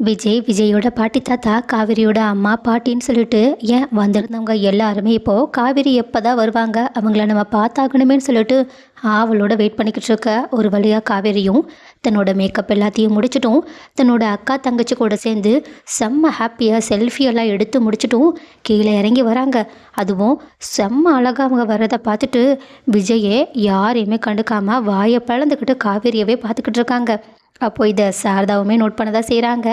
விஜய் விஜயோட பாட்டி தாத்தா காவிரியோட அம்மா பாட்டின்னு சொல்லிட்டு ஏன் வந்திருந்தவங்க எல்லாருமே இப்போது காவிரி எப்போ தான் வருவாங்க அவங்கள நம்ம பார்த்தாகணுமேன்னு சொல்லிட்டு ஆவலோட வெயிட் பண்ணிக்கிட்டு இருக்க ஒரு வழியாக காவேரியும் தன்னோட மேக்கப் எல்லாத்தையும் முடிச்சிட்டும் தன்னோட அக்கா தங்கச்சி கூட சேர்ந்து செம்ம ஹாப்பியாக செல்ஃபி எல்லாம் எடுத்து முடிச்சிட்டும் கீழே இறங்கி வராங்க. அதுவும் செம்ம அழகாக அவங்க வர்றதை பார்த்துட்டு விஜயே யாரையுமே கண்டுக்காமல் வாயை பழந்துக்கிட்டு காவேரியவே பார்த்துக்கிட்டு இருக்காங்க. அப்போ இதை சாரதாவுமே நோட் பண்ண தான் செய்கிறாங்க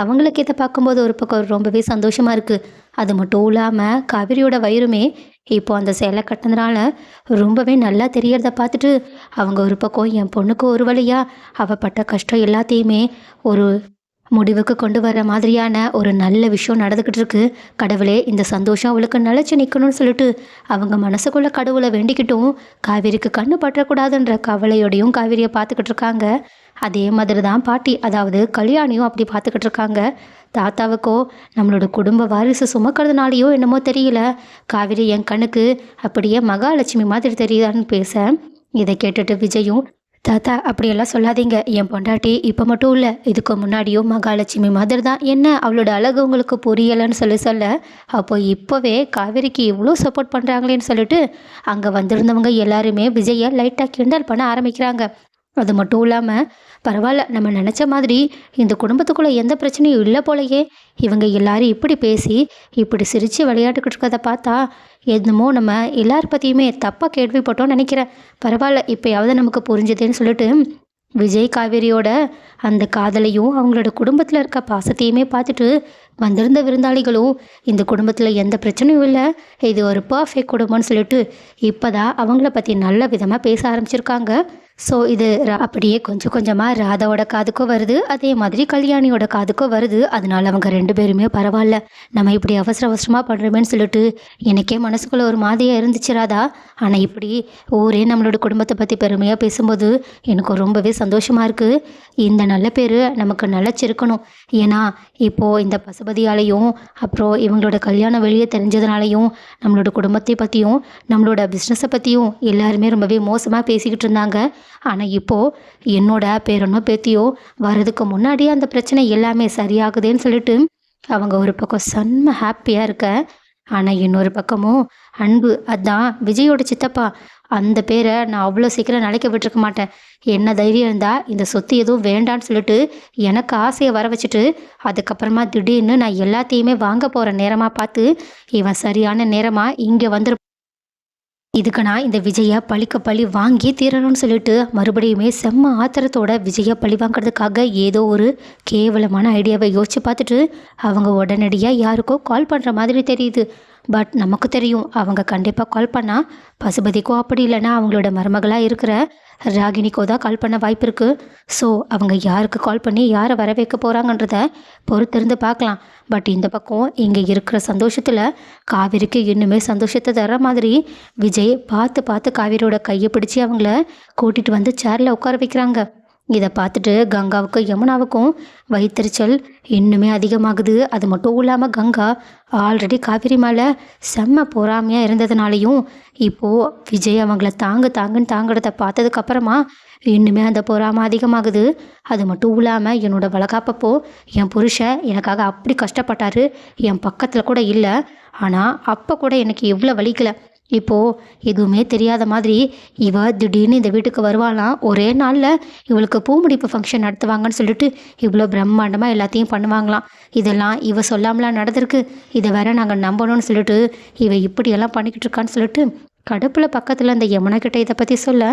அவங்களுக்கு இதை பார்க்கும்போது ஒரு பக்கம் ரொம்பவே சந்தோஷமாக இருக்குது அது மட்டும் இல்லாமல் காவிரியோட வயிறுமே இப்போ அந்த சேலை கட்டினதுனால ரொம்பவே நல்லா தெரியறத பார்த்துட்டு அவங்க ஒரு பக்கம் என் பொண்ணுக்கு ஒரு வழியாக அவள் பட்ட கஷ்டம் எல்லாத்தையுமே ஒரு முடிவுக்கு கொண்டு வர மாதிரியான ஒரு நல்ல விஷயம் நடந்துக்கிட்டு இருக்கு. கடவுளே இந்த சந்தோஷம் அவளுக்கு நிலச்சி நிற்கணும்னு சொல்லிட்டு அவங்க மனசுக்குள்ள கடவுளை வேண்டிக்கிட்டும் காவேரிக்கு கண்ணு பற்றக்கூடாதுன்ற கவலையோடையும் காவேரியை பார்த்துக்கிட்டு இருக்காங்க. அதே மாதிரி தான் பாட்டி அதாவது கல்யாணியும் அப்படி பார்த்துக்கிட்டு இருக்காங்க. தாத்தாவுக்கோ நம்மளோட குடும்ப வாரிசு சுமக்கிறதுனாலையோ என்னமோ தெரியல. காவிரி என் கண்ணுக்கு அப்படியே மகாலட்சுமி மாதிரி தெரியுதான்னு பேச இதை கேட்டுட்டு விஜயும் தாத்தா அப்படியெல்லாம் சொல்லாதீங்க. என் பொண்டாட்டி இப்போ மட்டும் இல்லை இதுக்கு முன்னாடியும் மகாலட்சுமி மாதிரி தான். என்ன அவளோட அழகு உங்களுக்கு புரியலைன்னு சொல்லி சொல்ல அப்போ இப்போவே காவேரிக்கு இவ்வளோ சப்போர்ட் பண்ணுறாங்களேன்னு சொல்லிட்டு அங்கே வந்திருந்தவங்க எல்லாருமே விஜயை லைட்டாக கிண்டல் பண்ண ஆரம்பிக்கிறாங்க. அது மட்டும் இல்லாமல் பரவாயில்ல நம்ம நினச்ச மாதிரி இந்த குடும்பத்துக்குள்ளே எந்த பிரச்சனையும் இல்லை போலயே. இவங்க எல்லாரும் இப்படி பேசி இப்படி சிரித்து விளையாட்டுக்கிட்டு இருக்கிறத பார்த்தா என்னமோ நம்ம எல்லார் பற்றியுமே தப்பாக கேள்விப்பட்டோம்னு நினைக்கிறேன். பரவாயில்ல இப்போயாவது நமக்கு புரிஞ்சுதுன்னு சொல்லிட்டு விஜய் காவேரியோட அந்த காதலையும் அவங்களோட குடும்பத்தில் இருக்க பாசத்தையுமே பார்த்துட்டு வந்திருந்த விருந்தாளிகளும் இந்த குடும்பத்தில் எந்த பிரச்சனையும் இல்லை இது ஒரு பர்ஃபெக்ட் குடும்பம்னு சொல்லிட்டு இப்போ தான் அவங்கள பற்றி நல்ல விதமாக பேச ஆரம்பிச்சிருக்காங்க. ஸோ இது ரா- அப்படியே கொஞ்சம் கொஞ்சமாக ராதாவோட காதுக்கும் வருது. அதே மாதிரி கல்யாணியோட காதுக்கும் வருது. அதனால அவங்க ரெண்டு பேருமே பரவாயில்ல. நம்ம இப்படி அவசர அவசரமாக பண்ணுறோமேன்னு சொல்லிட்டு எனக்கே மனசுக்குள்ளே ஒரு மாதிரியாக இருந்துச்சு ராதா. ஆனால் இப்படி ஊரே நம்மளோட குடும்பத்தை பற்றி பெருமையாக பேசும்போது எனக்கு ரொம்பவே சந்தோஷமாக இருக்குது இந்த நல்ல பேர் நமக்கு நிலச்சிருக்கணும். ஏன்னா இப்போது இந்த பசுபதியாலையும் அப்புறம் இவங்களோட கல்யாணம் வெளியே தெரிஞ்சதுனாலையும் நம்மளோட குடும்பத்தை பற்றியும் நம்மளோட பிஸ்னஸை பற்றியும் எல்லாருமே ரொம்பவே மோசமாக பேசிக்கிட்டு இருந்தாங்க. ஆனால் இப்போது என்னோட பேரனோ பேத்தியோ வர்றதுக்கு முன்னாடியே அந்த பிரச்சனை எல்லாமே சரியாகுதுன்னு சொல்லிட்டு அவங்க ஒரு பக்கம் செம்ம ஹாப்பியாக இருக்க ஆனால் இன்னொரு பக்கமும் அன்பு. அதான் விஜயோட சித்தப்பா. அந்த பேரை நான் அவ்வளோ சீக்கிரம் நிலைக்க விட்டுருக்க மாட்டேன். என்ன தைரியம் இருந்தால் இந்த சொத்து எதுவும் வேண்டான்னு சொல்லிட்டு எனக்கு ஆசையை வர வச்சுட்டு அதுக்கப்புறமா திடீர்னு நான் எல்லாத்தையுமே வாங்க போகிற நேரமாக பார்த்து இவன் சரியான நேரமாக இங்கே வந்துரு இதுக்கு நான் இந்த விஜயை பழிக்க பழி வாங்கி தீரணும்னு சொல்லிட்டு மறுபடியுமே செம்ம ஆத்திரத்தோட விஜயை பழி வாங்குறதுக்காக ஏதோ ஒரு கேவலமான ஐடியாவை யோசிச்சு பார்த்துட்டு அவங்க உடனடியாக யாருக்கோ கால் பண்ணுற மாதிரி தெரியுது. பட் நமக்கு தெரியும் அவங்க கண்டிப்பாக கால் பண்ணால் பசுபதிக்கோ அப்படி இல்லைன்னா அவங்களோட மருமகளாக இருக்கிற ராகினிக்கோ தான் கால் பண்ண வாய்ப்பு இருக்குது ஸோ அவங்க யாருக்கு கால் பண்ணி யாரை வர வைக்க போகிறாங்கன்றத பொறுத்திருந்து பார்க்கலாம். பட் இந்த பக்கம் இங்கே இருக்கிற சந்தோஷத்தில் காவிரிக்கு இன்னுமே சந்தோஷத்தை தர மாதிரி விஜய் பார்த்து பார்த்து காவிரியோட கையை பிடிச்சி அவங்கள கூட்டிகிட்டு வந்து சேரில் உட்கார வைக்கிறாங்க. இதை பார்த்துட்டு கங்காவுக்கும் யமுனாவுக்கும் வயிற்றுச்சல் இன்னுமே அதிகமாகுது. அது மட்டும் இல்லாமல் கங்கா ஆல்ரெடி காவிரி மேலே செம்ம பொறாமையாக இருந்ததுனாலையும் இப்போது விஜய் அவங்கள தாங்கு தாங்குன்னு தாங்கிறத பார்த்ததுக்கப்புறமா இன்னுமே அந்த பொறாமை அதிகமாகுது. அது மட்டும் இல்லாமல் என்னோடய வளகாப்பப்போ என் புருஷன் எனக்காக அப்படி கஷ்டப்பட்டாரு. என் பக்கத்தில் கூட இல்லை. ஆனால் அப்போ கூட எனக்கு எவ்வளோ வலிக்கலை. இப்போது எதுவுமே தெரியாத மாதிரி இவ திடீர்னு இந்த வீட்டுக்கு வருவாளாம் ஒரே நாளில் இவளுக்கு பூமுடிப்பு ஃபங்க்ஷன் நடத்துவாங்கன்னு சொல்லிட்டு இவ்வளோ பிரம்மாண்டமாக எல்லாத்தையும் பண்ணுவாங்களாம். இதெல்லாம் இவ சொல்லாமலாம் நடந்திருக்கு. இதை வேற நாங்கள் நம்பணும்னு சொல்லிட்டு இவ இப்படியெல்லாம் பண்ணிக்கிட்டு இருக்கான்னு சொல்லிட்டு கடுப்பில் பக்கத்தில் அந்த யமுனா கிட்ட இதை பற்றி சொல்ல.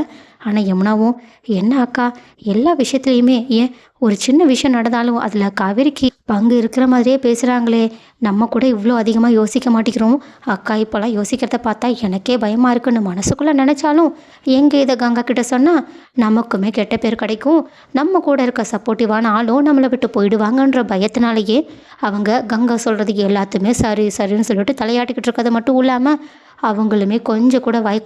ஆனால் யமுனாவும் என்ன அக்கா எல்லா விஷயத்துலையுமே ஏன் ஒரு சின்ன விஷயம் நடந்தாலும் அதில் காவேரிக்கு பங்கு இருக்கிற மாதிரியே பேசுகிறாங்களே நம்ம கூட இவ்வளோ அதிகமாக யோசிக்க மாட்டேங்கிறோம். அக்கா இப்போல்லாம் யோசிக்கிறத பார்த்தா எனக்கே பயமாக இருக்குன்னு மனசுக்குள்ளே நினச்சாலும் எங்கே இதை கங்கா கிட்ட சொன்னால் நமக்குமே கெட்ட பேர் கிடைக்கும். நம்ம கூட இருக்க சப்போர்ட்டிவான ஆளும் நம்மளை விட்டு போயிடுவாங்கன்ற பயத்தினாலேயே அவங்க கங்கா சொல்கிறது எல்லாத்துமே சரி சரின்னு சொல்லிட்டு தலையாட்டிக்கிட்டு இருக்கிறது மட்டும் இல்லாமல் அவங்களுமே கொஞ்சம் கூட வாய்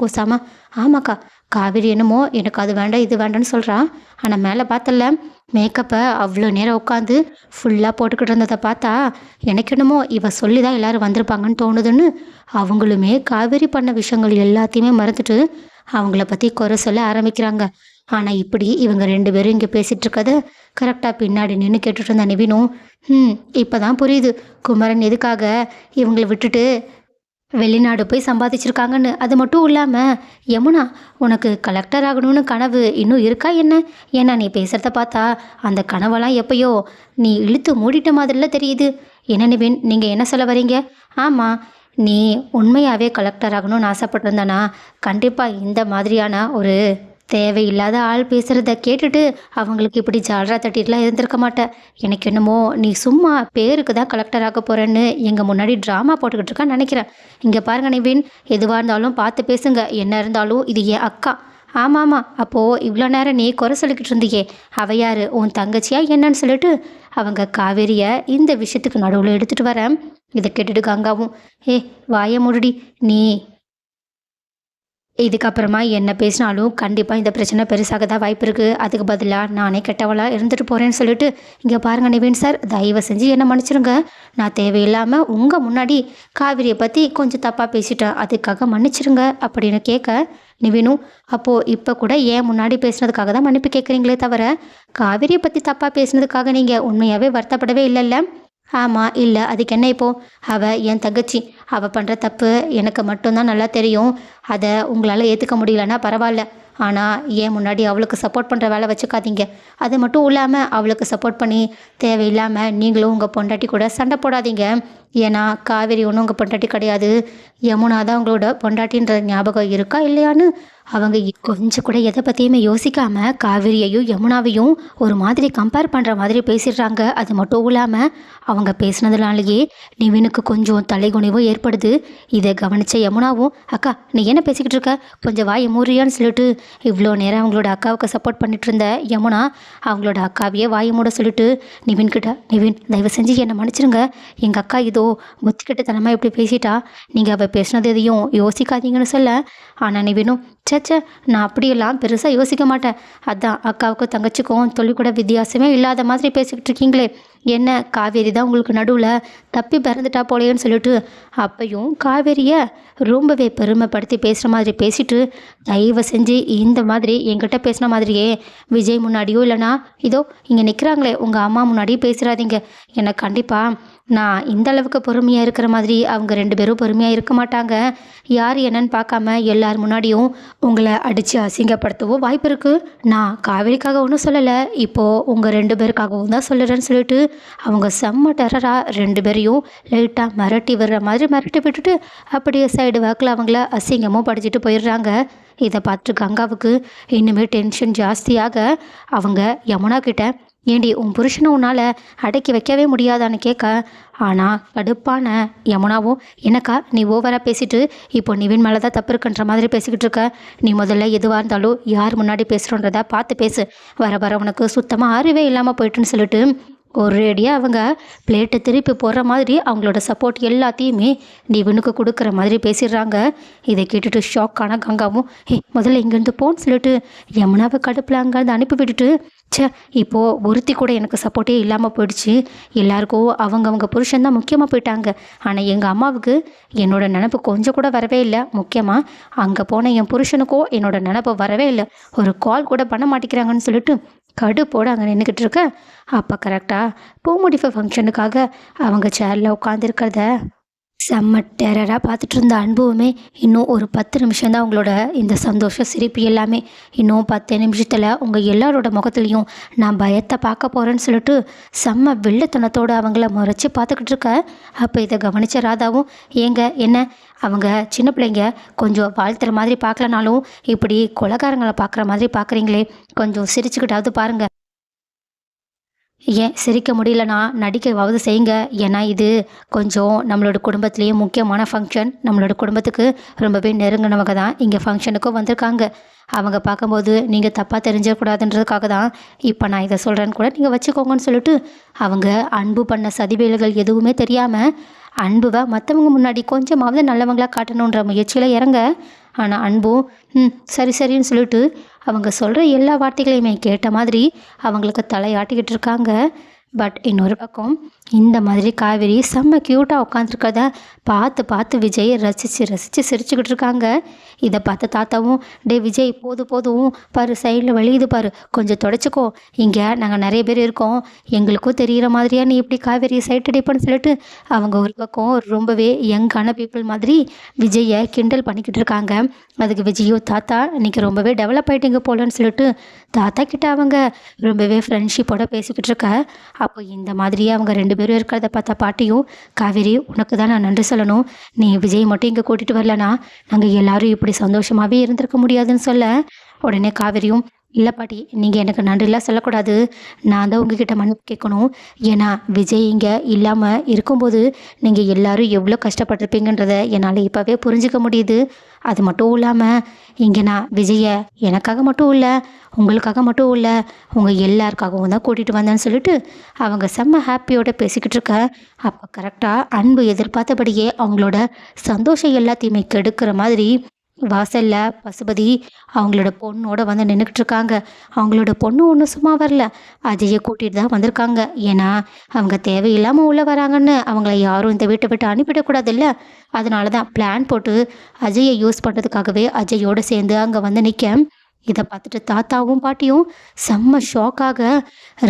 ஆமாக்கா காவேரி என்னமோ எனக்கு அது வேண்டாம் இது வேண்டாம்னு சொல்கிறான் ஆனால் மேலே பார்த்தல மேக்கப்பை அவ்வளோ நேரம் உட்காந்து ஃபுல்லாக போட்டுக்கிட்டு இருந்ததை பார்த்தா எனக்கு என்னமோ இவ சொல்லி தான் எல்லோரும் வந்திருப்பாங்கன்னு தோணுதுன்னு அவங்களுமே காவேரி பண்ண விஷயங்கள் எல்லாத்தையுமே மறந்துட்டு அவங்கள பற்றி குறை சொல்ல ஆரம்பிக்கிறாங்க. ஆனால் இப்படி இவங்க ரெண்டு பேரும் இங்கே பேசிகிட்டு இருக்கத கரெக்டாக பின்னாடி நின்று கேட்டுட்டு இருந்த நிவினும் ம் இப்போ தான் புரியுது. குமரன் எதுக்காக இவங்களை விட்டுட்டு வெளிநாடு போய் சம்பாதிச்சிருக்காங்கன்னு. அது மட்டும் இல்லாமல் யமுனா உனக்கு கலெக்டர் ஆகணும்னு கனவு இன்னும் இருக்கா என்ன? ஏன்னா நீ பேசுகிறத பார்த்தா அந்த கனவெல்லாம் எப்பயோ நீ இழுத்து மூடிட்ட மாதிரில தெரியுது. என்ன நிவின் நீங்கள் என்ன சொல்ல வரீங்க? ஆமாம் நீ உண்மையாகவே கலெக்டர் ஆகணும்னு ஆசைப்பட்டிருந்தானா கண்டிப்பாக இந்த மாதிரியான ஒரு தேவையில்லாத ஆள் பேசுகிறத கேட்டுட்டு அவங்களுக்கு இப்படி ஜாலரா தட்டிட்டுலாம் இருந்திருக்க மாட்டேன். எனக்கு என்னமோ நீ சும்மா பேருக்கு தான் கலெக்டர் ஆக போகிறேன்னு எங்கள் முன்னாடி ட்ராமா போட்டுக்கிட்டு இருக்கான்னு நினைக்கிறேன். இங்கே பாருங்க நிவின் எதுவாக இருந்தாலும் பார்த்து பேசுங்க. என்ன இருந்தாலும் இது என் அக்கா. ஆமாம் ஆமாம் அப்போது இவ்வளோ நேரம் நீ குறை சொல்லிக்கிட்டு இருந்தியே. அவ யார்? உன் தங்கச்சியா என்னன்னு சொல்லிட்டு அவங்க காவேரியை இந்த விஷயத்துக்கு நடுவில் எடுத்துகிட்டு வரேன். இதை கேட்டுட்டு கங்காவும் ஏ வாய முடுடி. நீ இதுக்கப்புறமா என்ன பேசினாலும் கண்டிப்பாக இந்த பிரச்சனை பெருசாக தான் வாய்ப்பு இருக்குது அதுக்கு பதிலாக நானே கெட்டவளாக இருந்துட்டு போகிறேன்னு சொல்லிட்டு இங்கே பாருங்கள் நிவீன் சார் தயவு செஞ்சு என்ன மன்னிச்சிருங்க. நான் தேவையில்லாமல் உங்கள் முன்னாடி காவிரியை பற்றி கொஞ்சம் தப்பாக பேசிட்டேன். அதுக்காக மன்னிச்சிருங்க அப்படின்னு கேட்க நிவினும் அப்போது இப்போ கூட ஏன் முன்னாடி பேசுனதுக்காக தான் மன்னிப்பு கேட்குறீங்களே தவிர காவிரியை பற்றி தப்பாக பேசுனதுக்காக நீங்கள் உண்மையாகவே வருத்தப்படவே இல்லைல்ல? ஆமாம் இல்லை அதுக்கு என்ன இப்போ? அவள் என் தங்கச்சி. அவள் பண்ணுற தப்பு எனக்கு மட்டும்தான் நல்லா தெரியும். அதை உங்களால் ஏற்றுக்க முடியலன்னா பரவாயில்ல. ஆனால் ஏன் முன்னாடி அவளுக்கு சப்போர்ட் பண்ணுற வேலை வச்சுக்காதீங்க. அது மட்டும் இல்லாமல் அவளுக்கு சப்போர்ட் பண்ணி தேவையில்லாமல் நீங்களும் உங்கள் பொண்டாட்டி கூட சண்டை போடாதீங்க. ஏன்னா காவேரி ஒன்றும் உங்கள் பொண்டாட்டி கிடையாது. யமுனா தான் உங்களோட பொண்டாட்டின்ற ஞாபகம் இருக்கா இல்லையான்னு அவங்க கொஞ்சம் கூட எதை பற்றியுமே யோசிக்காம காவிரியையும் யமுனாவையும் ஒரு மாதிரி கம்பேர் பண்ணுற மாதிரி பேசிடுறாங்க. அது மட்டும் இல்லாமல் அவங்க பேசினதுனாலேயே நிவினுக்கு கொஞ்சம் தலைகுனிவும் ஏற்படுது. இதை கவனிச்ச யமுனாவும் அக்கா நீ என்ன பேசிக்கிட்டு இருக்க? கொஞ்சம் வாயை மூறியான்னு சொல்லிட்டு இவ்வளோ நேரம் அவங்களோட அக்காவுக்கு சப்போர்ட் பண்ணிட்டு இருந்த யமுனா அவங்களோட அக்காவையே வாய மூட சொல்லிட்டு நிவின் கிட்ட நிவின் தயவு செஞ்சு என்னை மன்னிச்சிருங்க. எங்கள் அக்கா இதோ புத்திக்கிட்டத்தனமாக இப்படி பேசிட்டா நீங்கள் அவள் பேசுனது எதையும் யோசிக்காதீங்கன்னு சொல்ல. ஆனால் நிவினும் சேச்சே நான் அப்படியெல்லாம் பெருசாக யோசிக்க மாட்டேன். அதான் அக்காவுக்கும் தங்கச்சிக்கும் தொழில் கூட வித்தியாசமே இல்லாத மாதிரி பேசிக்கிட்டு இருக்கீங்களே. என்ன காவேரி தான் உங்களுக்கு நடுவில்? தப்பி பிறந்துட்டா போலேன்னு சொல்லிட்டு அப்பையும் காவேரியை ரொம்பவே பெருமைப்படுத்தி பேசுகிற மாதிரி பேசிட்டு தயவு செஞ்சு இந்த மாதிரி என்கிட்ட பேசின மாதிரியே விஜய் முன்னாடியோ இல்லைனா இதோ இங்கே நிற்கிறாங்களே உங்கள் அம்மா முன்னாடியே பேசுகிறாதீங்க எனக்கு கண்டிப்பாக நான் இந்த அளவுக்கு பொறுமையாக இருக்கிற மாதிரி அவங்க ரெண்டு பேரும் பொறுமையாக இருக்க மாட்டாங்க. யார் என்னன்னு பார்க்காம எல்லார் முன்னாடியும் உங்களை அடித்து அசிங்கப்படுத்தவோ வாய்ப்பு இருக்குது நான் காவேரிக்காக ஒன்றும் சொல்லலை. இப்போது உங்கள் ரெண்டு பேருக்காகவும் தான் சொல்லுறேன்னு சொல்லிட்டு அவங்க செம்ம டெரராக ரெண்டு பேரையும் லைட்டாக மிரட்டி விடுற மாதிரி மிரட்டி விட்டுட்டு அப்படியே சைடு வாக்கில் அவங்கள அசிங்கமும் படிச்சுட்டு போயிடுறாங்க. இதை பார்த்துட்டு கங்காவுக்கு இன்னுமே டென்ஷன் ஜாஸ்தியாக. அவங்க யமுனா கிட்ட ஏண்டி உன் புருஷனை உன்னால் அடக்கி வைக்கவே முடியாதான்னு கேட்க ஆனால் கடுப்பான யமுனாவும் என்னக்கா நீ ஓவராக பேசிட்டு இப்போ நிவின் மேலே தான் தப்பு இருக்குன்ற மாதிரி பேசிக்கிட்டு இருக்க? நீ முதல்ல எதுவாக இருந்தாலும் யார் முன்னாடி பேசுகிறோன்றத பார்த்து பேசு. வர வர உனக்கு சுத்தமாக அறிவே இல்லாமல் போயிட்டுன்னு சொல்லிட்டு ஒரேடியாக அவங்க பிளேட்டை திருப்பி போடுற மாதிரி அவங்களோட சப்போர்ட் எல்லாத்தையுமே நிவினுக்கு கொடுக்குற மாதிரி பேசிடுறாங்க. இதை கேட்டுட்டு ஷாக்கான கங்காவும் ஏ முதல்ல இங்கேருந்து போன்னு சொல்லிட்டு யமுனாவை கடுப்பில் அங்கேருந்து அனுப்பி விட்டுட்டு ச்சே இப்போது ஒருத்தி கூட எனக்கு சப்போர்ட்டே இல்லாமல் போயிடுச்சு. எல்லாருக்கும் அவங்கவுங்க புருஷன்தான் முக்கியமாக போயிட்டாங்க. ஆனால் எங்கள் அம்மாவுக்கு என்னோட நினப்பு கொஞ்சம் கூட வரவே இல்லை. முக்கியமாக அங்கே போன என் புருஷனுக்கோ என்னோட நினப்பு வரவே இல்லை. ஒரு கால் கூட பண்ண மாட்டேங்கிறாங்கன்னு சொல்லிட்டு கடுப்போடு அங்கே நின்றுக்கிட்டு இருக்க. அப்போ கரெக்டாக பூமுடிப்பு ஃபங்க்ஷனுக்காக அவங்க சேரில் உட்காந்துருக்கிறத செம்ம டெரராக பார்த்துட்டு இருந்த அனுபவமே இன்னும் ஒரு பத்து நிமிஷம் தான் உங்களோட இந்த சந்தோஷம் சிரிப்பு எல்லாமே. இன்னும் பத்து நிமிஷத்தில் உங்கள் எல்லாரோட முகத்துலேயும் நான் பயத்தை பார்க்க போகிறேன்னு சொல்லிட்டு செம்ம வெள்ளத்தனத்தோடு அவங்கள முறைச்சி பார்த்துக்கிட்டு இருக்க. அப்போ இதை கவனித்த ராதாவும் ஏங்க என்ன? அவங்க சின்ன பிள்ளைங்க கொஞ்சம் வாழ்த்துற மாதிரி பார்க்கலனாலும் இப்படி கொலகாரங்களை பார்க்குற மாதிரி பார்க்குறீங்களே. கொஞ்சம் சிரிச்சுக்கிட்டாவது பாருங்கள் ஏன் சிரிக்க முடியலனா? நடிக்கவாவது செய்யுங்க. ஏன்னா இது கொஞ்சம் நம்மளோட குடும்பத்துலேயே முக்கியமான ஃபங்க்ஷன் நம்மளோட குடும்பத்துக்கு ரொம்பவே நெருங்கினவங்க தான் இங்கே ஃபங்க்ஷனுக்கும் வந்திருக்காங்க. அவங்க பார்க்கும்போது நீங்கள் தப்பாக தெரிஞ்சிடக்கூடாதுன்றதுக்காக தான் இப்போ நான் இதை சொல்கிறேன்னு கூட நீங்கள் வச்சுக்கோங்கன்னு சொல்லிட்டு அவங்க அன்பு பண்ண சதிவேலுகள் எதுவுமே தெரியாமல் அன்புவை மற்றவங்க முன்னாடி கொஞ்சமாவது நல்லவங்களாக காட்டணுன்ற முயற்சியில் இறங்க. ஆனால் அன்பும் ம் சரி சரின்னு சொல்லிட்டு அவங்க சொல்கிற எல்லா வார்த்தைகளையுமே கேட்ட மாதிரி அவங்களுக்கு தலையாட்டிக்கிட்டு இருக்காங்க. பட் இன்னொரு பக்கம் இந்த மாதிரி காவேரி செம்ம க்யூட்டாக உட்காந்துருக்கத பார்த்து பார்த்து விஜய் ரசித்து ரசித்து சிரிச்சுக்கிட்டு இருக்காங்க இதை பார்த்த தாத்தாவும் டே விஜய் போதும் போதும். பாரு சைடில் வழியுது பாரு. கொஞ்சம் தொடச்சிக்கோ. இங்கே நாங்கள் நிறைய பேர் இருக்கோம். எங்களுக்கும் தெரிகிற மாதிரியா நீ இப்படி காவேரி சைட் அடிப்பேன்னு சொல்லிட்டு அவங்க ஒரு பக்கம் ரொம்பவே யங்கான பீப்புள் மாதிரி விஜயை கிண்டல் பண்ணிக்கிட்டு இருக்காங்க அதுக்கு விஜயோ தாத்தா இன்றைக்கி ரொம்பவே டெவலப் ஆகிட்டீங்க போலன்னு சொல்லிட்டு தாத்தா கிட்ட அவங்க ரொம்பவே ஃப்ரெண்ட்ஷிப்போட பேசிக்கிட்டு இருக்க அப்போ இந்த மாதிரியே அவங்க ரெண்டு பேரும் இருக்கிறத பார்த்தா பாட்டியும் காவேரி உனக்கு தான் நான் நன்றி சொல்லணும். நீ விஜய் மட்டும் இங்கே கூட்டிகிட்டு வரலனா நாங்கள் எல்லாரும் இப்படி சந்தோஷமாகவே இருந்திருக்க முடியாதுன்னு சொல்ல உடனே காவேரியும் இல்லை பாட்டி நீங்கள் எனக்கு நன்றிலாம் சொல்லக்கூடாது. நான் தான் உங்ககிட்ட மன்னிப்பு கேட்கணும். ஏன்னா விஜய் இங்கே இல்லாமல் இருக்கும்போது நீங்கள் எல்லாரும் எவ்வளோ கஷ்டப்பட்டிருப்பீங்கன்றத என்னால் இப்போவே புரிஞ்சுக்க முடியுது. அது மட்டும் இல்லாமல் இங்கே நான் விஜயை எனக்காக மட்டும் இல்லை உங்களுக்காக மட்டும் இல்லை உங்கள் எல்லாருக்காகவும் தான் கூட்டிகிட்டு வந்தேன்னு சொல்லிட்டு அவங்க செம்ம ஹாப்பியோட பேசிக்கிட்டு இருக்க. அப்போ கரெக்டாக அன்பு எதிர்பார்த்தபடியே அவங்களோட சந்தோஷம் எல்லாத்தையுமே கெடுக்கிற மாதிரி வாசல்ல பசுபதி அவங்களோட பொண்ணோட வந்து நின்றுக்கிட்டு இருக்காங்க அவங்களோட பொண்ணு ஒன்றும் சும்மா வரல. அஜயை கூட்டிகிட்டு தான் வந்திருக்காங்க. ஏன்னா அவங்க தேவையில்லாமல் உள்ளே வராங்கன்னு அவங்கள யாரும் இந்த வீட்டை விட்டு அனுப்பிடக்கூடாது இல்லை அதனால தான் பிளான் போட்டு அஜயை யூஸ் பண்ணுறதுக்காகவே அஜயோடு சேர்ந்து அங்கே வந்து நிற்க இதை பார்த்துட்டு தாத்தாவும் பாட்டியும் செம்ம ஷாக்காக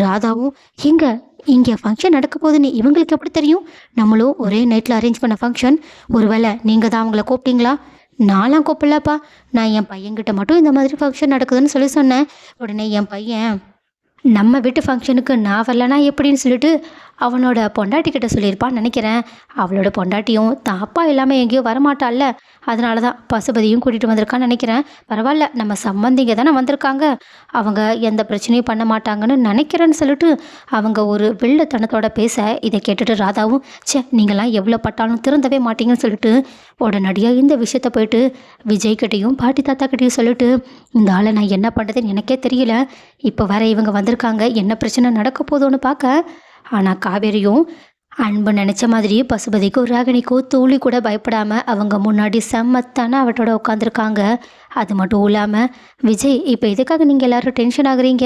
ராதாவும் எங்கே? இங்கே ஃபங்க்ஷன் நடக்க போகுதுன்னு இவங்களுக்கு எப்படி தெரியும்? நம்மளும் ஒரே நைட்டில் அரேஞ்ச் பண்ண ஃபங்க்ஷன் ஒருவேளை நீங்கள் தான் அவங்கள கூப்பிட்டீங்களா? நான்லாம் கூப்பிடலப்பா. நான் என் பையன்கிட்ட மட்டும் இந்த மாதிரி ஃபங்க்ஷன் நடக்குதுன்னு சொல்லி சொன்னேன். உடனே என் பையன் நம்ம வீட்டு ஃபங்க்ஷனுக்கு நான் வரலனா எப்படின்னு சொல்லிட்டு அவனோட பொண்டாட்டிக்கிட்ட சொல்லியிருப்பான்னு நினைக்கிறேன். அவளோட பொண்டாட்டியும் தான் அப்பா இல்லாமல் எங்கேயோ வரமாட்டாள்ல. அதனால தான் பசுபதியும் கூட்டிகிட்டு வந்திருக்கான்னு நினைக்கிறேன். பரவாயில்ல நம்ம சம்பந்திங்க தானே வந்திருக்காங்க. அவங்க எந்த பிரச்சனையும் பண்ண மாட்டாங்கன்னு நினைக்கிறேன்னு சொல்லிட்டு அவங்க ஒரு வெள்ளத்தனத்தோட பேச இதை கேட்டுட்டு ராதாவும் ச்சே நீங்களாம் எவ்வளோ பட்டாலும் திறந்தவே மாட்டீங்கன்னு சொல்லிட்டு உடனடியாக இந்த விஷயத்த போயிட்டு விஜய்கிட்டையும் பாட்டி தாத்தா கிட்டேயும் சொல்லிட்டு இந்த ஆளை நான் என்ன பண்ணுறதுன்னு எனக்கே தெரியல. இப்போ வர இவங்க வந்திருக்காங்க. என்ன பிரச்சனை நடக்க போதோன்னு பார்க்க ஆனால் காவேரியும் அன்பு நினச்ச மாதிரி பசுபதிக்கோ ராகினிக்கோ தூளி கூட பயப்படாமல் அவங்க முன்னாடி செம்மத்தான அவட்டோட உட்காந்துருக்காங்க அது மட்டும் இல்லாமல் விஜய் இப்போ எதுக்காக நீங்கள் எல்லோரும் டென்ஷன் ஆகுறீங்க?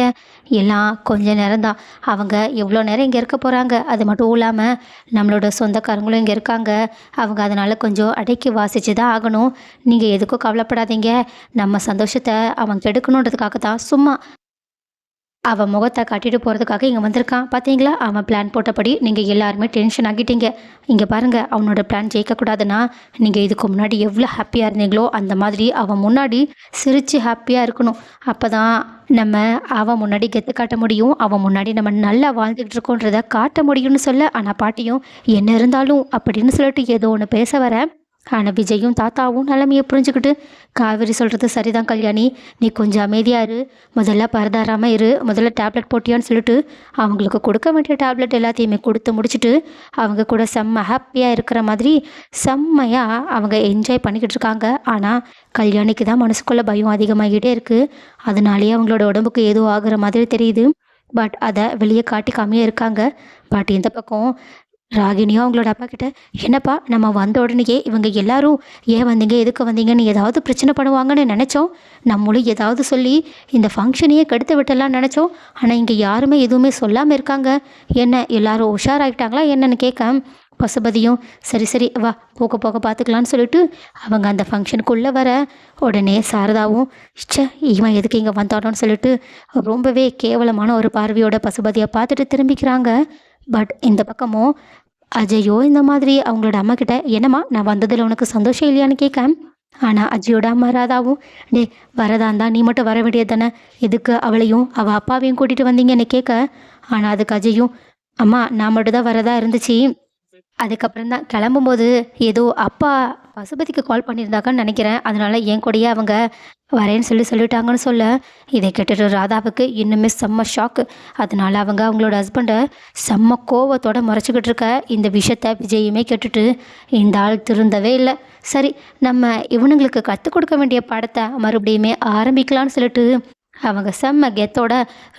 எல்லாம் கொஞ்சம் நேரம் தான். அவங்க எவ்வளோ நேரம் இங்கே இருக்க போகிறாங்க அது மட்டும் இல்லாமல் நம்மளோட சொந்தக்காரங்களும் இங்கே இருக்காங்க. அவங்க அதனால் கொஞ்சம் அடக்கி வாசித்து தான் ஆகணும். நீங்கள் எதுக்கும் கவலைப்படாதீங்க. நம்ம சந்தோஷத்தை அவங்க கெடுக்கணுன்றதுக்காக தான் சும்மா அவன் முகத்தை காட்டிட்டு போகிறதுக்காக இங்கே வந்திருக்கான் பார்த்தீங்களா அவன் பிளான் போட்டபடி நீங்கள் எல்லாருமே டென்ஷன் ஆகிட்டீங்க. இங்கே பாருங்கள் அவனோட பிளான் ஜெயிக்கக்கூடாதுன்னா நீங்கள் இதுக்கு முன்னாடி எவ்வளோ ஹாப்பியாக இருந்தீங்களோ அந்த மாதிரி அவன் முன்னாடி சிரித்து ஹாப்பியாக இருக்கணும். அப்போ தான் நம்ம அவன் முன்னாடி கெத்து காட்ட முடியும். அவன் முன்னாடி நம்ம நல்லா வாழ்ந்துக்கிட்டு இருக்கோன்றதை காட்ட முடியும்னு சொல்ல ஆனால் பாட்டியும் என்ன இருந்தாலும் அப்படின்னு சொல்லிட்டு ஏதோ ஒன்று பேச வர ஆனால் விஜயும் தாத்தாவும் நிலைமையை புரிஞ்சுக்கிட்டு காவேரி சொல்கிறது சரிதான் கல்யாணி. நீ கொஞ்சம் அமைதியாக இரு. முதல்ல பரதாராமல் இரு. முதல்ல டேப்லெட் போட்டியான்னு சொல்லிட்டு அவங்களுக்கு கொடுக்க வேண்டிய டேப்லெட் எல்லாத்தையுமே கொடுத்து முடிச்சுட்டு அவங்க கூட செம்ம ஹாப்பியாக இருக்கிற மாதிரி செம்மையாக அவங்க என்ஜாய் பண்ணிக்கிட்டு இருக்காங்க. ஆனால் கல்யாணிக்கு தான் மனசுக்குள்ளே பயம் அதிகமாகிட்டே இருக்குது அதனாலேயே அவங்களோட உடம்புக்கு ஏதோ ஆகுற மாதிரி தெரியுது. பட் அதை வெளியே காட்டிக்காமையே இருக்காங்க. பட் இந்த பக்கம் ராகினியும் அவங்களோட அப்பா கிட்ட என்னப்பா நம்ம வந்த உடனேயே இவங்க எல்லாரும் ஏன் வந்தீங்க? எதுக்கு வந்தீங்கன்னு ஏதாவது பிரச்சனை பண்ணுவாங்கன்னு நினச்சோம். நம்மளும் ஏதாவது சொல்லி இந்த ஃபங்க்ஷனையே கெடுத்து விட்டலாம் நினச்சோம். ஆனால் இங்கே யாருமே எதுவுமே சொல்லாமல் இருக்காங்க. என்ன எல்லாரும் உஷாராகிட்டாங்களா என்னன்னு கேட்க பசுபதியும் சரி சரி வா போக போக பார்த்துக்கலான்னு சொல்லிட்டு அவங்க அந்த ஃபங்க்ஷனுக்குள்ளே வர உடனே சாரதாவும் ச்சே இவன் எதுக்கு இங்கே வந்தானோன்னு சொல்லிட்டு ரொம்பவே கேவலமான ஒரு பார்வையோட பசுபதியை பார்த்துட்டு திரும்பிக்கிறாங்க. பட் இந்த பக்கமும் அஜயோ இந்த மாதிரி அவங்களோட அம்மா கிட்ட என்னம்மா நான் வந்ததில் உனக்கு சந்தோஷம் இல்லையான்னு கேட்கேன் ஆனால் அஜயோட அம்மா ராதாவும் டே வரதா தான் நீ மட்டும் வர வேண்டியது தானே? எதுக்கு அவளையும் அவள் அப்பாவையும் கூட்டிகிட்டு வந்தீங்கன்னு கேட்க? ஆனால் அதுக்கு அஜயும் அம்மா நான் மட்டும் தான் வரதா இருந்துச்சு. அதுக்கப்புறம் தான் கிளம்பும்போது ஏதோ அப்பா பசுபதிக்கு கால் பண்ணியிருந்தாங்கன்னு நினைக்கிறேன். அதனால என் கூடயே அவங்க வரேன்னு சொல்லி சொல்லிட்டாங்கன்னு சொல்ல இதை கேட்டுட்டு ராதாவுக்கு இன்னுமே செம்ம ஷாக்கு அதனால அவங்க அவங்களோட ஹஸ்பண்டை செம்ம கோவத்தோட முறைச்சிக்கிட்டு இருக்க இந்த விஷயத்த விஜயுமே கேட்டுட்டு இந்த ஆள் திருந்தவே இல்லை. சரி நம்ம இவனுங்களுக்கு கற்றுக் கொடுக்க வேண்டிய படத்தை மறுபடியுமே ஆரம்பிக்கலான்னு சொல்லிட்டு அவங்க செம்ம கெத்தோட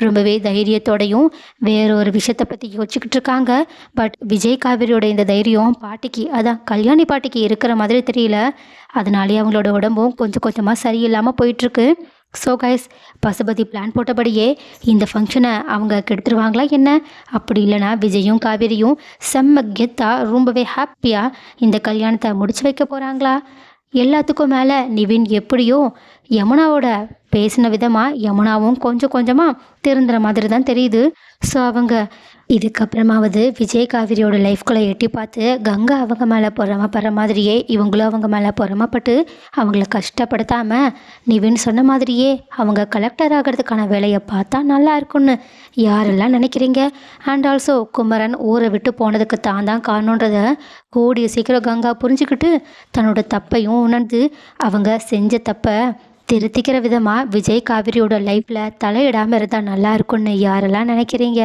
ரொம்பவே தைரியத்தோடையும் வேற ஒரு விஷயத்தை பற்றி யோசிச்சுக்கிட்டு இருக்காங்க. பட் விஜய் காவேரியோட இந்த தைரியம் பாட்டிக்கு அதான் கல்யாணி பாட்டிக்கு இருக்கிற மாதிரி தெரியல. அதனாலே அவங்களோட உடம்பும் கொஞ்சம் கொஞ்சமாக சரியில்லாமல் போயிட்டுருக்கு. ஸோ கைஸ் பசுபதி பிளான் போட்டபடியே இந்த ஃபங்க்ஷனை அவங்க கெடுத்துருவாங்களா என்ன? அப்படி இல்லைனா விஜயும் காவேரியும் செம்ம கெத்தாக ரொம்பவே ஹாப்பியாக இந்த கல்யாணத்தை முடிச்சு வைக்க போகிறாங்களா எல்லாத்துக்கும் மேலே நிவின் எப்படியோ யமுனாவோட பேசின விதமாக யமுனாவும் கொஞ்சம் கொஞ்சமாக திருந்துற மாதிரி தான் தெரியுது. ஸோ அவங்க இதுக்கப்புறமாவது விஜய் காவிரியோட லைஃப்குள்ளே எட்டி பார்த்து கங்கா அவங்க மேலே பொறாமப்படுற மாதிரியே இவங்களும் அவங்க மேலே பொறாமப்பட்டு அவங்கள கஷ்டப்படுத்தாமல் நிவின் சொன்ன மாதிரியே அவங்க கலெக்டர் ஆகிறதுக்கான வேலையை பார்த்தா நல்லா இருக்கும்னு யாரெல்லாம் நினைக்கிறீங்க? அண்ட் ஆல்சோ குமரன் ஊரை விட்டு போனதுக்கு தான் தான் காரணன்றதை கூடிய சீக்கிரம் கங்கா புரிஞ்சுக்கிட்டு தன்னோட தப்பையும் உணர்ந்து அவங்க செஞ்ச தப்பை திருத்திக்கிற விதமாக விஜய் காவிரியோட லைஃப்பில் தலையிடாமல் இருந்தால் நல்லா இருக்கும்னு யாரெல்லாம் நினைக்கிறீங்க?